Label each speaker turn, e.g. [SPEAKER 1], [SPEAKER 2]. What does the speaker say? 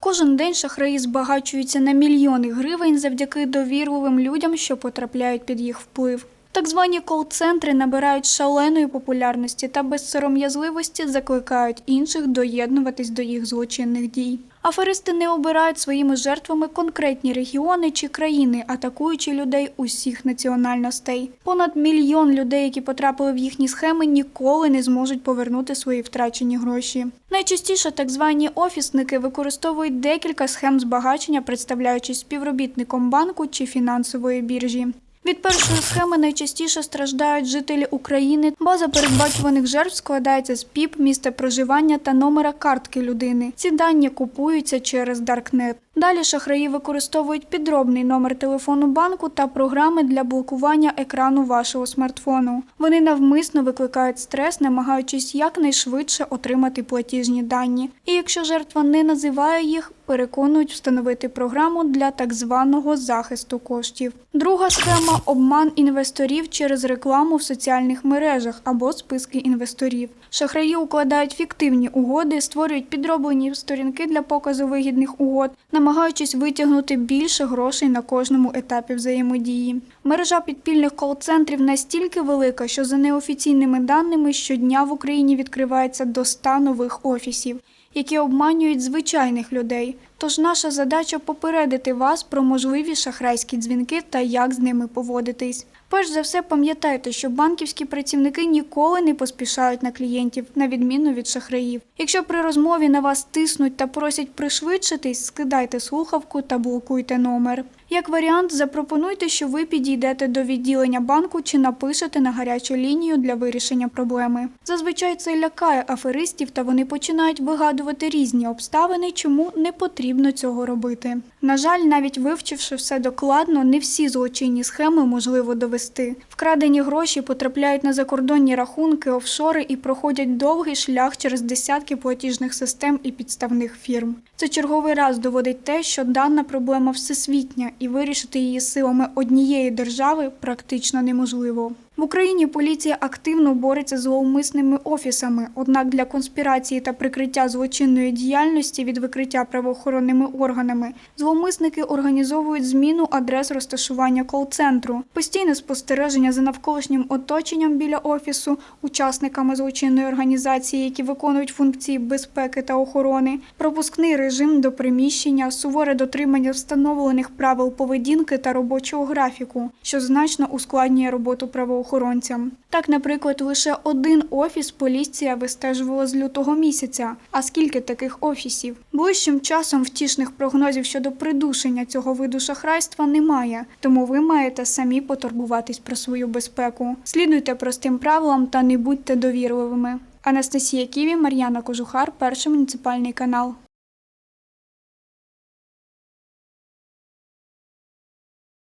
[SPEAKER 1] Кожен день шахраї збагачуються на мільйони гривень завдяки довірливим людям, що потрапляють під їх вплив. Так звані кол-центри набирають шаленої популярності та без сором'язливості закликають інших доєднуватись до їх злочинних дій. Аферисти не обирають своїми жертвами конкретні регіони чи країни, атакуючи людей усіх національностей. Понад мільйон людей, які потрапили в їхні схеми, ніколи не зможуть повернути свої втрачені гроші. Найчастіше так звані офісники використовують декілька схем збагачення, представляючись співробітником банку чи фінансової біржі. Від першої схеми найчастіше страждають жителі України. База передбачуваних жертв складається з ПІП, місця проживання та номера картки людини. Ці дані купуються через Даркнет. Далі шахраї використовують підробний номер телефону банку та програми для блокування екрану вашого смартфону. Вони навмисно викликають стрес, намагаючись якнайшвидше отримати платіжні дані. І якщо жертва не називає їх, переконують встановити програму для так званого захисту коштів. Друга схема обман інвесторів через рекламу в соціальних мережах або списки інвесторів. Шахраї укладають фіктивні угоди, створюють підроблені сторінки для показу вигідних угод, намагаючись витягнути більше грошей на кожному етапі взаємодії. Мережа підпільних кол-центрів настільки велика, що за неофіційними даними щодня в Україні відкривається до 100 нових офісів які обманюють звичайних людей. Тож наша задача попередити вас про можливі шахрайські дзвінки та як з ними поводитись. Перш за все, пам'ятайте, що банківські працівники ніколи не поспішають на клієнтів, на відміну від шахраїв. Якщо при розмові на вас тиснуть та просять пришвидшитись, скидайте слухавку та блокуйте номер. Як варіант, запропонуйте, що ви підійдете до відділення банку чи напишете на гарячу лінію для вирішення проблеми. Зазвичай це лякає аферистів, та вони починають вигадувати різні обставини, чому не потрібно цього робити. На жаль, навіть вивчивши все докладно, не всі злочинні схеми можливо довести. Вкрадені гроші потрапляють на закордонні рахунки, офшори і проходять довгий шлях через десятки платіжних систем і підставних фірм. Це черговий раз доводить те, що дана проблема всесвітня, і вирішити її силами однієї держави практично неможливо. В Україні поліція активно бореться з зловмисними офісами, однак для конспірації та прикриття злочинної діяльності від викриття правоохоронними органами зловмисники організовують зміну адрес розташування кол-центру, постійне спостереження за навколишнім оточенням біля офісу, учасниками злочинної організації, які виконують функції безпеки та охорони, пропускний режим до приміщення, суворе дотримання встановлених правил поведінки та робочого графіку, що значно ускладнює роботу правоохоронцям. Так, наприклад, лише один офіс поліція вистежувала з лютого місяця. А скільки таких офісів? Ближчим часом втішних прогнозів щодо придушення цього виду шахрайства немає, тому ви маєте самі потурбуватись про свою безпеку. Слідуйте простим правилам та не будьте довірливими. Анастасія Ківі, Мар'яна Кожухар, перший муніципальний канал.